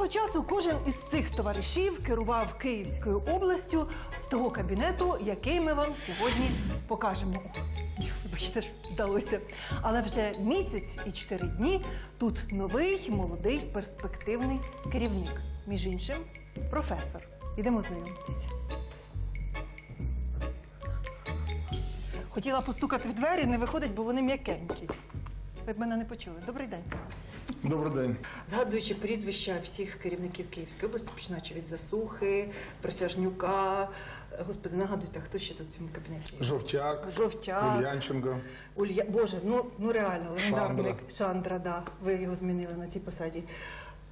Свого часу кожен із цих товаришів керував Київською областю з того кабінету, який ми вам сьогодні покажемо. Ж, вдалося. Але вже місяць і чотири дні тут новий, молодий, перспективний керівник. Між іншим, професор. Ідемо знайомитися. Хотіла постукати в двері, не виходить, бо вони м'якенькі. Ви б мене не почули. Добрий день. Добрий день. Згадуючи прізвища всіх керівників Київської області, починаючи від Засухи, Присяжнюка. Господи, нагадуйте, хто ще тут в цьому кабінеті? Жовтяк, Жовтяк. Ульянченко. Улья... Боже, ну, ну реально, легендарний Шандра. Шандра, да. Ви його змінили на цій посаді.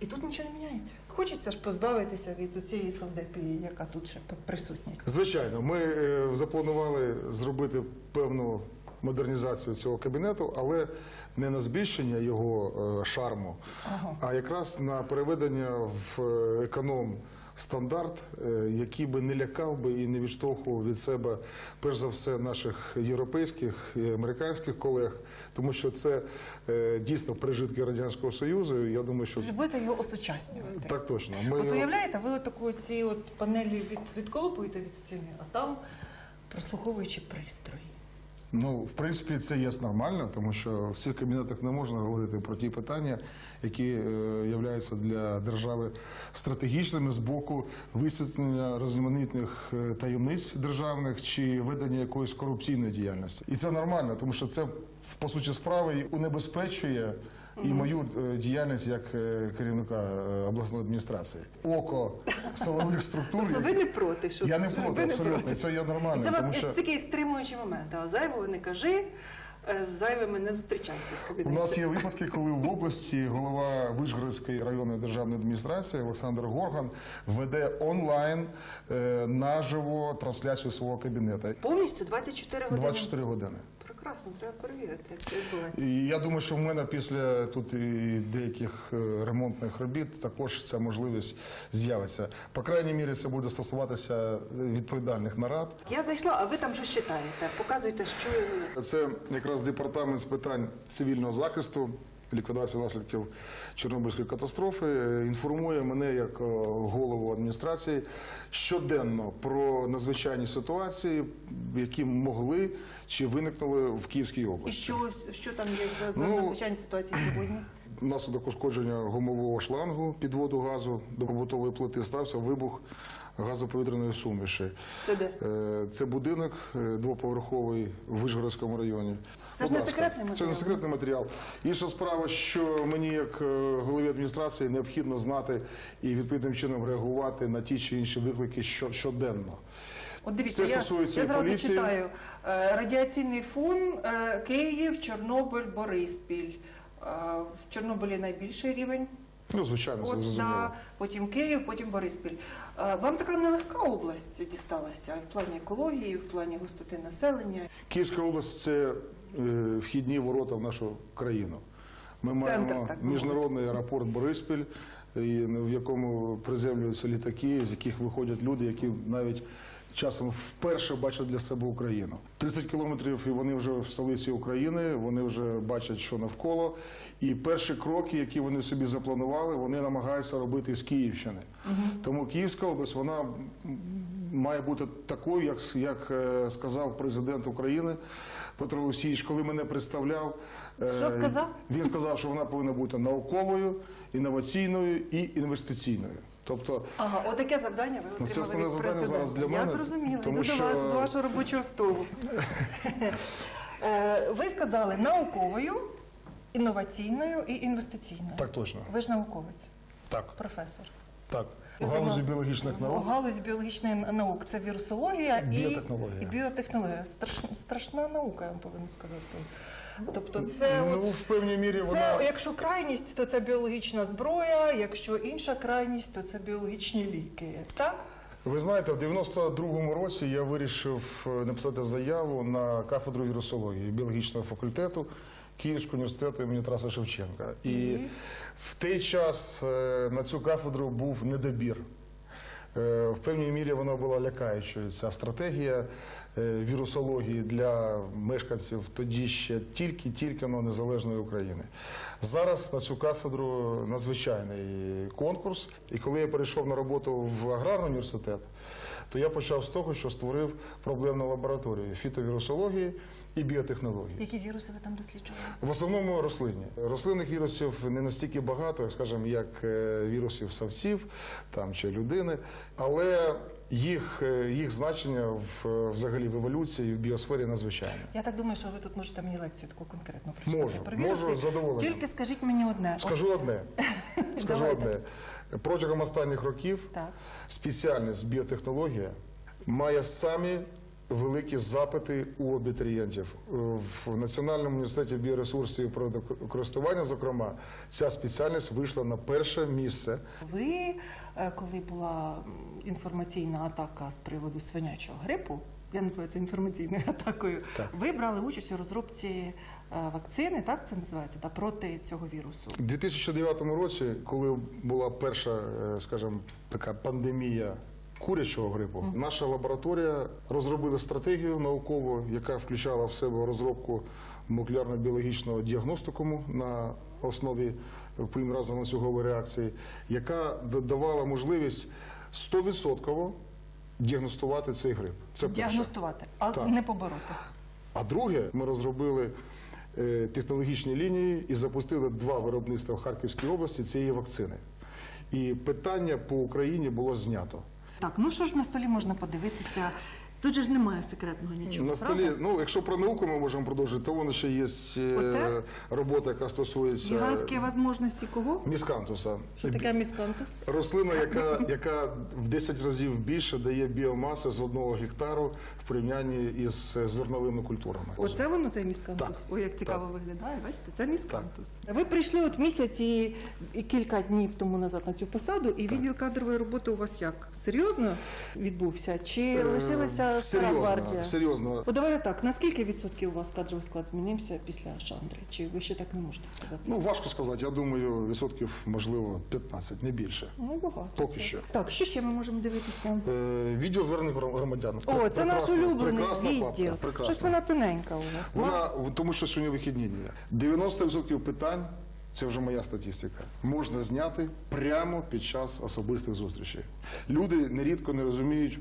І тут нічого не міняється. Хочеться ж позбавитися від цієї совдепії, яка тут ще присутня. Звичайно, ми е, запланували зробити певну модернізацію цього кабінету, але не на збільшення його е, шарму, а якраз на переведення в е, економ. Стандарт, е, який би не лякав би і не відштовхував від себе, перш за все, наших європейських і американських колег, тому що це дійсно пережитки радянського союзу. Я думаю, що Ви будете його осучаснювати. так точно. Ми От уявляєте, ви таку ці от панелі від, відколупуєте від стіни, а там прослуховуючі пристрої. Ну, в принципі, це є нормально, тому що в цих кабінетах не можна говорити про ті питання, які е, являються для держави стратегічними з боку висвітлення різноманітних е, таємниць державних чи ведення якоїсь корупційної діяльності. І це нормально, тому що це по суті справи унебезпечує і мою е, діяльність як е, керівника е, обласної адміністрації. Око силових структур. Тобто ви не проти, що Я не проти, абсолютно. Це є нормально. Це вас такий стримуючий момент. А зайвого не кажи, з зайвими не зустрічайся У нас є випадки, коли в області голова Вишгородської районної державної адміністрації Олександр Горган веде онлайн е, наживо трансляцію свого кабінету. Повністю 24 години. 24 години. Прекрасно, треба перевірити, як це відбувається. І я думаю, що в мене після тут і деяких е, ремонтних робіт також ця можливість з'явиться. По крайній мірі, це буде стосуватися е, відповідальних нарад. Я зайшла, а ви там щось читаєте. Показуйте, що Це якраз департамент з питань цивільного захисту. Ліквідації наслідків Чорнобильської катастрофи е, інформує мене як е, голову адміністрації щоденно про надзвичайні ситуації, які могли чи виникнули в Київській області. і що, що там є за, Ну, надзвичайні ситуації сьогодні? Внаслідок ушкодження гумового шлангу підводу газу до побутової плити стався вибух газоповітряної суміші. Це де? Е, Це будинок е, двоповерховий в Вишгородському районі. Це ж не секретний Це матеріал. не секретний матеріал. Інша справа, що мені, як е, голові адміністрації, необхідно знати і відповідним чином реагувати на ті чи інші виклики що- щоденно. От дивіться, Це я, стосується я зразу поліції. читаю. Радіаційний фон Київ, Чорнобиль, Бориспіль. В Чорнобилі найбільший рівень. Ну, звичайно, це От, зрозуміло. да, потім Київ, потім Бориспіль. Е, Вам така нелегка область дісталася в плані екології, в плані густоти населення. Київська область це е, вхідні ворота в нашу країну. Ми маємо так міжнародний аеропорт Бориспіль, і в якому приземлюються літаки, з яких виходять люди, які навіть часом вперше бачать для себе Україну. 30 кілометрів і вони вже в столиці України, вони вже бачать, що навколо. І перші кроки, які вони собі запланували, вони намагаються робити з Київщини. Тому Київська область, вона має бути такою, як, як е, сказав президент України Петро Олексійович, коли мене представляв. е, Що сказав? Він сказав, що вона повинна бути науковою, інноваційною і інвестиційною. Тобто, Ага, отаке завдання ви Ну, це основне від завдання зараз для мене, Я зрозуміла, тому що- до вас, до вашого робочого столу. Е, ви сказали науковою, інноваційною і інвестиційною. так точно. Ви ж науковець, Так, професор. так. В галузі біологічних наук. Галузь біологічних наук це вірусологія і Біотехнологія. і біотехнологія. Страшна, страшна наука, я вам повинна сказати. Тобто, це Ну, от, в певній мірі це, вона. якщо крайність, то це біологічна зброя, якщо інша крайність, то це біологічні ліки. Так? Ви знаєте, в 92-му році я вирішив е, написати заяву на кафедру вірусології біологічного факультету Київського університету імені Тараса Шевченка. І в той час е, на цю кафедру був недобір. Е, В певній мірі вона була лякаючою. Ця стратегія вірусології для мешканців тоді ще тільки-тільки но незалежної України. Зараз на цю кафедру надзвичайний конкурс. І коли я перейшов на роботу в аграрний університет, то я почав з того, що створив проблемну лабораторію фітовірусології і біотехнології. Які віруси ви там досліджували? В основному рослинні. Рослинних вірусів не настільки багато, як скажімо, як е, вірусів савців там чи людини, але їх, е, їх значення в взагалі в еволюції, в біосфері надзвичайне. Я так думаю, що ви тут можете мені лекцію таку конкретно прочитати. Можу, можу, задоволення. Тільки скажіть мені одне. Скажу одне. Скажу одне. Протягом останніх років Так. спеціальність біотехнологія має самі великі запити у абітурієнтів. Е, В Національному університеті біоресурсів і природокористування, зокрема, ця спеціальність вийшла на перше місце. Ви, е, коли була інформаційна атака з приводу свинячого грипу, я називаю це інформаційною атакою, Так. ви брали участь у розробці е, вакцини, так це називається, та проти цього вірусу. У 2009 році, коли була перша, скажімо, така пандемія курячого грипу, наша лабораторія розробила стратегію наукову, яка включала в себе розробку молекулярно-біологічного діагностикуму на основі полімеразно ланцюгової реакції, яка давала можливість 100% діагностувати цей грип. Це перше. Діагностувати, а Так. не побороти. А друге, ми розробили е, технологічні лінії і запустили два виробництва в Харківській області цієї вакцини. І питання по Україні було знято. Так, ну що ж на столі можна подивитися? Тут же ж немає секретного нічого. На столі, правда? ну якщо про науку ми можемо продовжити, то воно ще є е, Оце? робота, яка стосується Гігантські можливості кого? міскантуса. Що таке міскантус? Рослина, яка, яка в 10 разів більше дає біомаси з одного гектару в порівнянні із е, зерновими культурами. Оце воно цей міскантус. Так. Ой, як цікаво виглядає. Бачите, це міскантус. Ви прийшли от місяць і, і кілька днів тому назад на цю посаду, і відділ кадрової роботи у вас як? Серйозно відбувся? Чи Е, лишилася стара серйозно, гвардія? серйозно. О, давайте так. Наскільки відсотків у вас кадровий склад змінився після Шандри? Чи ви ще так не можете сказати? Ну, важко сказати. Я думаю, відсотків, можливо, 15, не більше. Ну, багато. Поки що. Так, що ще ми можемо дивитися? Е, Відділ звернень гром- громадян. О, це наш Прекрасна- улюблений прекрасна відділ. папка, прекрасна. Щось вона тоненька у вас. Вона, тому що сьогодні вихідні дні. 90% питань, це вже моя статистика, можна зняти прямо під час особистих зустрічей. Люди нерідко не розуміють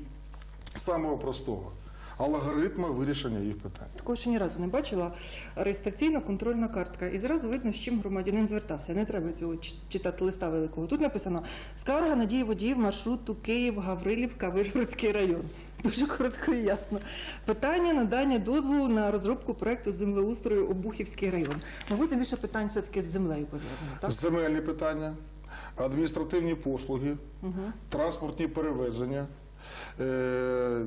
самого простого алгоритму вирішення їх питань. Такого ще ні разу не бачила. Реєстраційна контрольна картка. І зразу видно, з чим громадянин звертався. Не треба цього чи- читати листа великого. Тут написано скарга на дії водіїв маршруту Київ, Гаврилівка, Вишгородський район. Дуже коротко і ясно. Питання надання дозволу на розробку проекту землеустрою Обухівський район. Мабуть, більше питань все-таки з землею пов'язано. Так? Земельні питання, адміністративні послуги, транспортні перевезення. Е-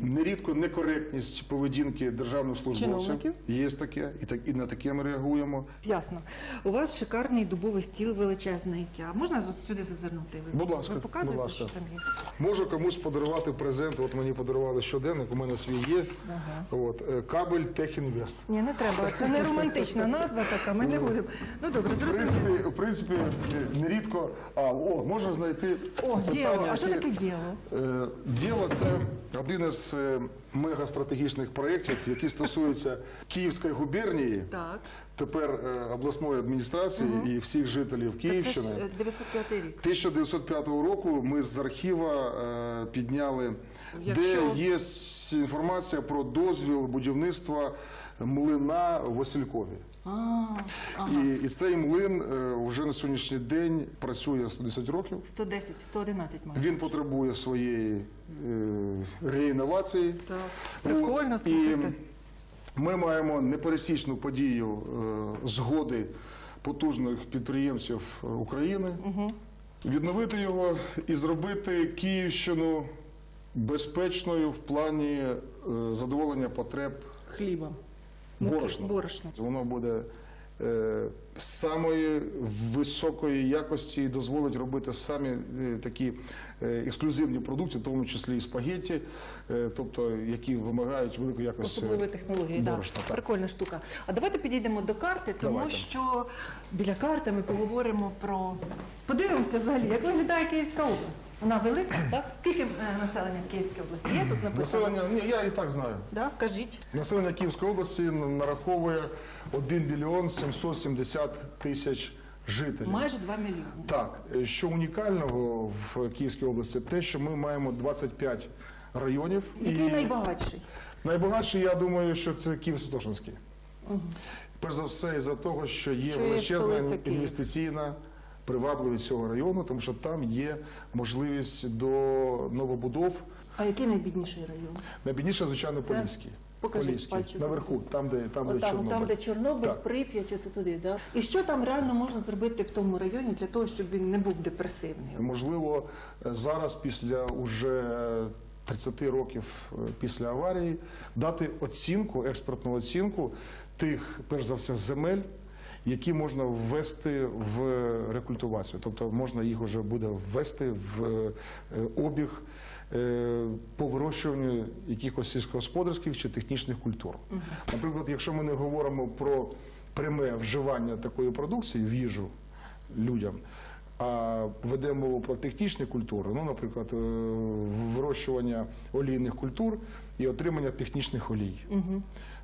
Нерідко некоректність поведінки державних службовців є таке, і так і на таке ми реагуємо. Ясно. У вас шикарний дубовий стіл величезний. А можна сюди зазирнути? Ви, Будь ласка, ви показуєте, будь ласка. що там є? Можу комусь подарувати презент. От мені подарували щоденник, у мене свій є. От е, кабель Техінвест. Ні, не треба. Це не романтична назва така. Ми не будемо. Ну добре, В принципі, в принципі, е, нерідко. А о, можна знайти О, питання, діло. А що таке діло? Е, Діло це один із е, мегастратегічних проєктів, які стосуються Київської губернії, Так. тепер е, обласної адміністрації і всіх жителів ж Київщини. е, 905 рік. 1905 року ми з архіва е, підняли, Якщо- де є інформація про дозвіл будівництва млина в Василькові. Ага. І, і цей млин е, вже на сьогоднішній день працює 110 років. 110, 111 майже. Він потребує своєї е, реінновації. Так. Прикольно, І слухайте. ми маємо непересічну подію е, згоди потужних підприємців України. Відновити його і зробити Київщину безпечною в плані е, задоволення потреб Хліба. Муки, борошна. Борошна. Воно буде е, самої високої якості і дозволить робити самі е, такі е, ексклюзивні продукти, в тому числі і спагетті, е, тобто які вимагають великої якості Особливі технології. Да. борошна. Так. Прикольна штука. А давайте підійдемо до карти, тому Давайте. що біля карти ми поговоримо про. Подивимося взагалі, як виглядає Київська область. Вона велика, так? Скільки е, населення в Київській області? Є тут написано? Населення, ні, я і так знаю. Да? Кажіть. Населення Київської області нараховує 1 мільйон 770 тисяч жителів. Майже 2 мільйони. Так, е, що унікального в Київській області, те, що ми маємо 25 районів. Який найбагатший? Найбагатший, я думаю, що це Київ-Святошинський. Перш за все, із-за того, що є Що є величезна столиця Київ. інвестиційна привабливість цього району, тому що там є можливість до новобудов. А який найбідніший район? Найбідніше, звичайно, Це? Поліський. Покажіть Поліський. пальчиком. Наверху, там, де, там, де Отам, Чорнобиль. там, де Чорнобиль, Так. Прип'ять, от туди, да? І що там реально можна зробити в тому районі для того, щоб він не був депресивний? Можливо, е, зараз, після уже 30 років е, після аварії, дати оцінку, експертну оцінку тих, перш за все, земель. Які можна ввести в рекультивацію, тобто можна їх вже буде ввести в е, обіг е, по вирощуванню якихось сільськогосподарських чи технічних культур. Наприклад, якщо ми не говоримо про пряме вживання такої продукції в їжу людям, а ведемо мову про технічні культури, ну, наприклад, е, вирощування олійних культур і отримання технічних олій.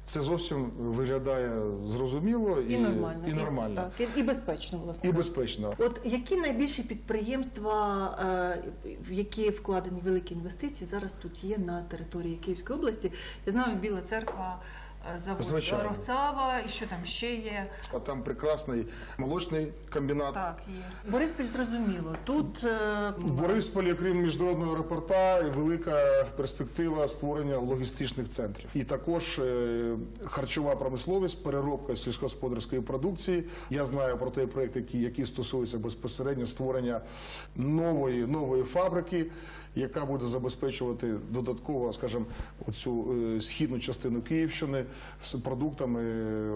Це зовсім виглядає зрозуміло і, І нормально. і нормально. Так, і, і безпечно, власне. І безпечно. От які найбільші підприємства, е, в які вкладені великі інвестиції, зараз тут є на території Київської області? Я знаю, Біла церква, завод Звичайно. Росава, і що там ще є? А там прекрасний молочний комбінат. Так, є. Бориспіль зрозуміло. Тут е, В Борисполі, крім міжнародного аеропорта, велика перспектива створення логістичних центрів. І також е, харчова промисловість, переробка сільськогосподарської продукції. Я знаю про той проект, який, який стосується безпосередньо створення нової, нової фабрики, яка буде забезпечувати додатково, скажімо, оцю е, східну частину Київщини з продуктами,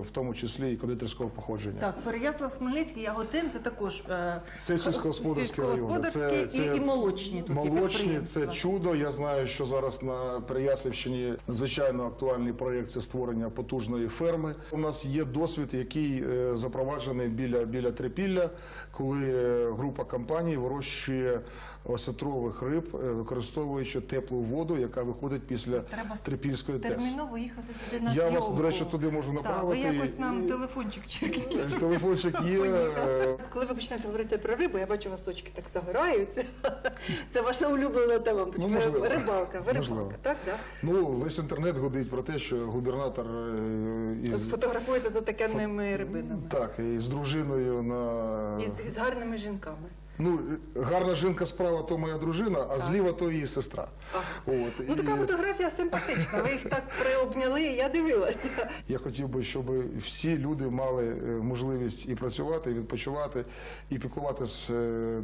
в тому числі і кондитерського походження. так, Переяслав Хмельницький, Яготин це також е, Це сільськогосподарські райони. сільськогосподарські і, і молочні. Тут молочні, це чудо. Я знаю, що зараз на Переяслівщині звичайно актуальний проєкт це створення потужної ферми. У нас є досвід, який е, запроваджений біля біля Трипілля, коли е, група компаній вирощує осетрових риб, е, використовуючи теплу воду, яка виходить після Треба Трипільської ТЕС. терміново їхати туди на Я вас, до речі, туди можу Так, направити. ви якось нам телефончик черкніть. Е, Телефончик є. Коли ви почнете говорити про рибу, я бачу, у вас очки так загораються. Це ваша улюблена тема. Ну, можливо. Рибалка, ви Можливо. рибалка, так? Да? Ну, весь інтернет годить про те, що губернатор е, із Фотографуєте з отакенними рибинами. Так, і з дружиною на І з, і з гарними жінками. Ну гарна жінка справа, то моя дружина, а зліва то її сестра. От Ну така і фотографія симпатична. Ви їх так приобняли, я дивилася. я хотів би, щоб всі люди мали е, можливість і працювати, і відпочивати, і піклуватися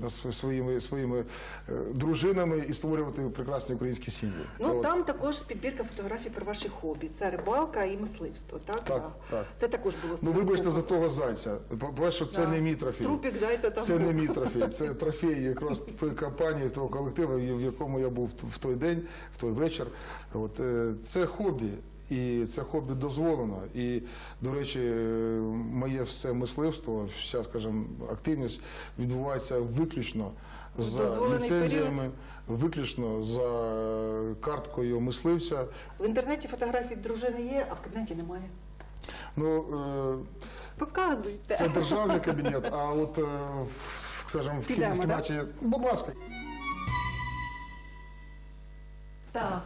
над своїми своїми е, дружинами і створювати прекрасні українські сім'ї. Ну От. там також підбірка фотографій про ваші хобі. Це рибалка і мисливство. Так, Так, так. Це також було Ну, вибачте за того зайця. По-перше, це Да. не мій трофей. Трупік зайця там Це не був. мій трофей, це трофей якраз тої компанії, того колективу, в якому я був в той день, в той вечір. От е, це хобі. І це хобі дозволено. І, до речі, е, моє все мисливство, вся, скажімо, активність відбувається виключно за ліцензіями, виключно за карткою мисливця. В інтернеті фотографії дружини є, а в кабінеті немає. Ну, е, Показуйте. Це державний кабінет, а от, е, скажімо, в, Підемо, кімнаті, будь ласка. Так.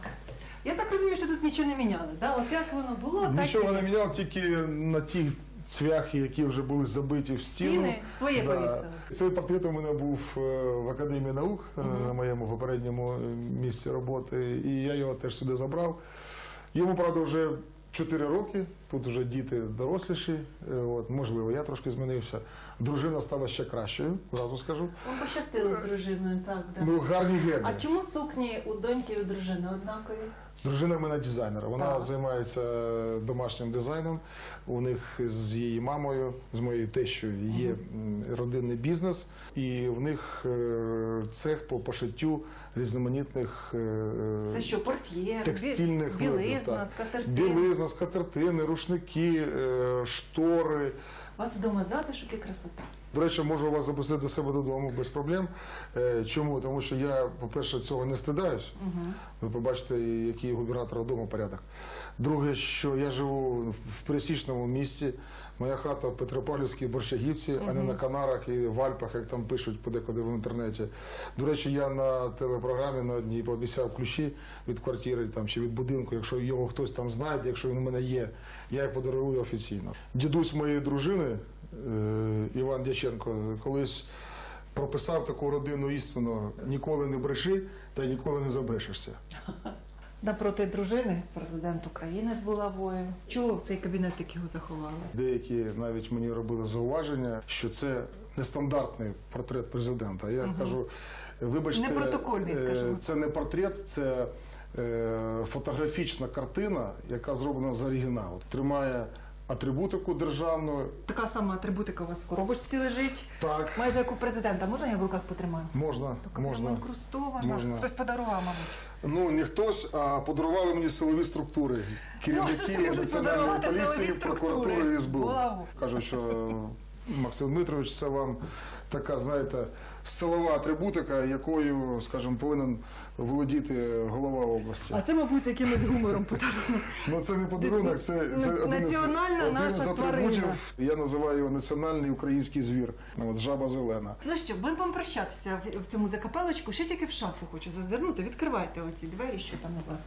Я так розумію, що тут нічого не міняли. Да? От як воно було, так Нічого і не міняв, тільки на ті цвяхи, які вже були забиті в стіну. Стіни своє повісили. Цей портрет у мене був е, в Академії наук е, на моєму попередньому е, місці роботи, і я його теж сюди забрав. Йому, правда, вже 4 роки, тут вже діти доросліші, е, от, можливо, я трошки змінився. Дружина стала ще кращою, зразу скажу. Вам пощастило з дружиною, так, да. Ну, гарні гени. А чому сукні у доньки і у дружини однакові? Дружина в мене дизайнер. Вона Так. займається домашнім дизайном. У них з її мамою, з моєю тещою, є родинний бізнес, і в них е, цех по пошиттю різноманітних е, Це що, портьєр, текстильних білизна, так. скатертина? білизна, скатертини, рушники, е, штори. У вас вдома затишок і красота. До речі, можу вас запросити до себе додому без проблем. Е, Чому? Тому що я, по-перше, цього не стидаюсь. Ви побачите, який у губернатора вдома порядок. Друге, що я живу в пересічному місці. Моя хата в Петропавлівській Борщагівці, а не на Канарах і в Альпах, як там пишуть подекуди в інтернеті. До речі, я на телепрограмі на одній пообіцяв ключі від квартири там, чи від будинку. Якщо його хтось там знає, якщо він у мене є, я їх подарую офіційно. Дідусь моєї дружини Іван Дяченко колись прописав таку родинну істину: ніколи не бреши та ніколи не забрешешся. Напроти дружини президент України з булавою. Чого в цей кабінет так його заховали? Деякі навіть мені робили зауваження, що це нестандартний портрет президента. Я кажу, вибачте, Не протокольний, е, скажімо. це не портрет, це е, фотографічна картина, яка зроблена з оригіналу. Тримає атрибутику державну. Така сама атрибутика у вас в коробочці лежить. Так, Майже як у президента. Можна я в руках потримаю? можна, Така можна. Можна. Хтось подарував, мабуть. Ну не хтось, а подарували мені силові структури. Керівники ну, національної поліції, прокуратури і СБУ. Кажуть, що Максим Дмитрович, це вам така, знаєте, силова атрибутика, якою, скажімо, повинен володіти голова області. А це, мабуть, з якимось гумором подарунок. Ну це не подарунок, це, це один, із, Національна один наша із атрибутів. тварина. Я називаю його національний український звір. От жаба зелена. Ну що, будемо вам прощатися в, в цьому закапелочку. Ще тільки в шафу хочу зазирнути. Відкривайте оці двері, що там у вас.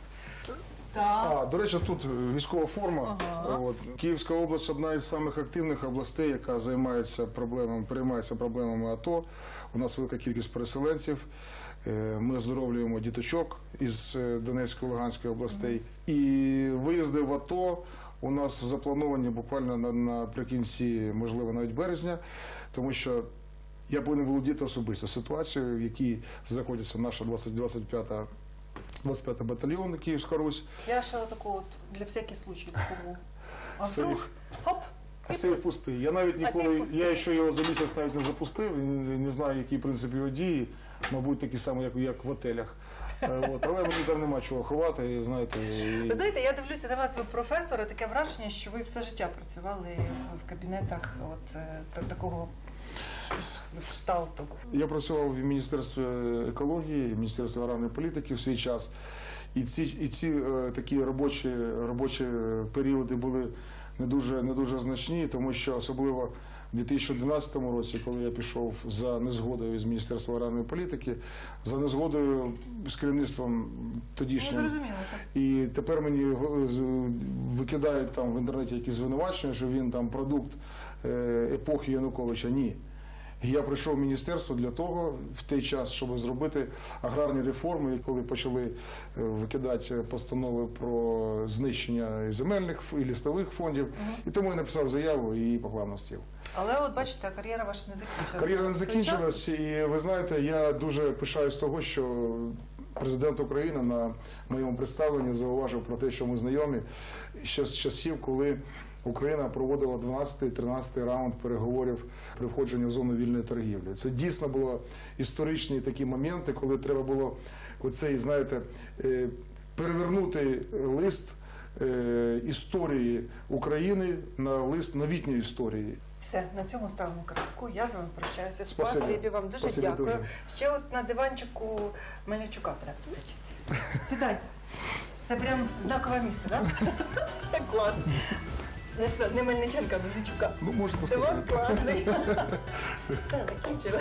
Так. А, до речі, тут військова форма. Ага. От. Київська область одна із самих активних областей, яка займається проблемами, переймається проблемами АТО. У нас велика кількість переселенців. Е, Ми оздоровлюємо діточок із е, Донецької Луганської областей. І виїзди в АТО у нас заплановані буквально на, наприкінці, можливо, навіть березня, тому що я повинен володіти особисто ситуацією, в якій знаходиться наша 20-25 25 батальйон Київська Русь. Я ще отаку от для всяких случаїв таку. А Сейф. вдруг, хоп, А сейф пустий. Я навіть сейф ніколи, пустий. я ще його за місяць навіть не запустив, і не, не знаю, який принцип його дії. Мабуть, такий самий, як, як в отелях. Е, От. Але мені там нема чого ховати, і, знаєте. І... Ви знаєте, я дивлюся на вас, ви професор, і таке враження, що ви все життя працювали в кабінетах от е, та- такого кшталту. Я працював в Міністерстві екології, Міністерстві аграрної політики в свій час. І ці, і ці е, такі робочі, робочі періоди були не дуже, не дуже значні, тому що особливо в 2011 році, коли я пішов за незгодою з Міністерства аграрної політики, за незгодою з керівництвом Ну, тодішнім. зрозуміло. І тепер мені викидають там в інтернеті якісь звинувачення, що він там продукт е, епохи Януковича. Ні. Я прийшов в міністерство для того в той час, щоб зробити аграрні реформи, коли почали е, викидати постанови про знищення земельних і лістових фондів. І тому я написав заяву і її поклав на стіл. Але от бачите, кар'єра ваша не закінчилася. Кар'єра не закінчилась, і ви знаєте, я дуже пишаюсь того, що президент України на моєму представленні зауважив про те, що ми знайомі ще з часів, коли Україна проводила 12-13 раунд переговорів при входженні в зону вільної торгівлі. Це дійсно було історичні такі моменти, коли треба було оцей, знаєте, е, перевернути лист е, історії України на лист новітньої історії. Все, на цьому ставимо крапку. Я з вами прощаюся. Спасибі. Спасибі вам дуже Спасибі дякую. дуже. Ще от на диванчику Мельничука треба сидіти. Сідай. Це прям знакове місце, так? Клас. Ну що, не Мельниченка, а Мельничука. Ну, можете сказати. сказати. класний. Все, закінчили.